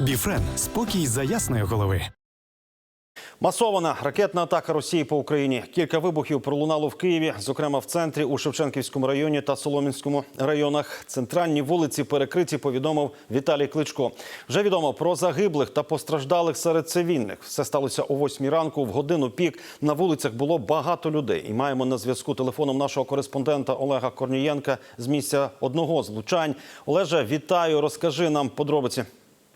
Біфрен спокій за ясної голови. Масована ракетна атака Росії по Україні. Кілька вибухів пролунало в Києві, зокрема в центрі у Шевченківському районі та Соломінському районах. Центральні вулиці перекриті. Повідомив Віталій Кличко. Вже відомо про загиблих та постраждалих серед цивільних. Все сталося о 8 ранку. В годину пік на вулицях було багато людей. І маємо на зв'язку телефоном нашого кореспондента Олега Корнієнка з місця одного з влучань. Олеже, вітаю. Розкажи нам подробиці.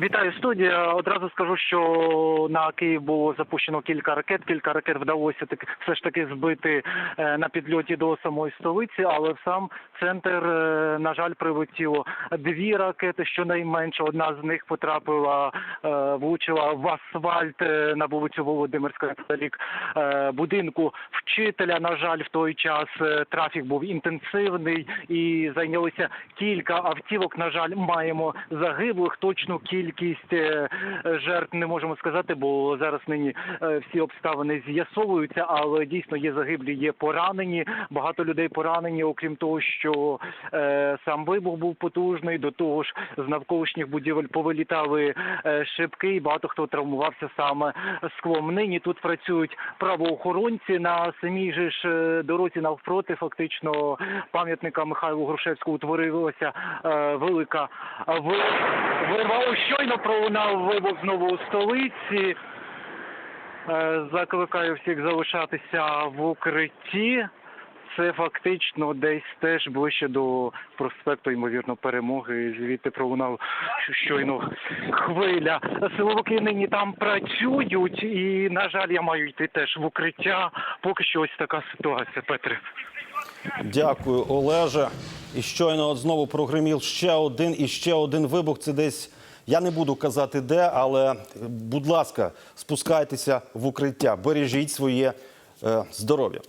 Вітаю студія. Одразу скажу, що на Київ було запущено кілька ракет. Кілька ракет вдалося так все ж таки збити е, на підльоті до самої столиці, але в сам центр, е, на жаль, прилетіло дві ракети. Щонайменше одна з них потрапила, е, влучила в асфальт на вулицю Володимирська е, будинку вчителя. На жаль, в той час трафік був інтенсивний і зайнялися кілька автівок. На жаль, маємо загиблих. Точну кількість е, жертв не можемо сказати, бо зараз нині е, всі обставини з'ясовуються, але дійсно є загиблі, є поранені. Багато людей поранені, окрім того, що е, сам вибух був потужний. До того ж, з навколишніх будівель повилітали шибки, і багато хто травмувався саме склом. Нині тут працюють правоохоронці на самій же ж дорозі навпроти. Фактично пам'ятника Михайлу Грушевському утворилася е, велика ви- вирва. Щойно пролунав вибух знову у столиці. Е, Закликаю всіх залишатися в укритті. Це фактично десь теж ближче до проспекту, ймовірно, перемоги. Звідти пролунав щойно хвиля. Силовики нині там працюють, і на жаль, я маю йти теж в укриття. Поки що ось така ситуація, Петре. Дякую, Олеже. І щойно от знову прогримів ще один і ще один вибух. Це десь я не буду казати де, але будь ласка, спускайтеся в укриття, бережіть своє е, здоров'я.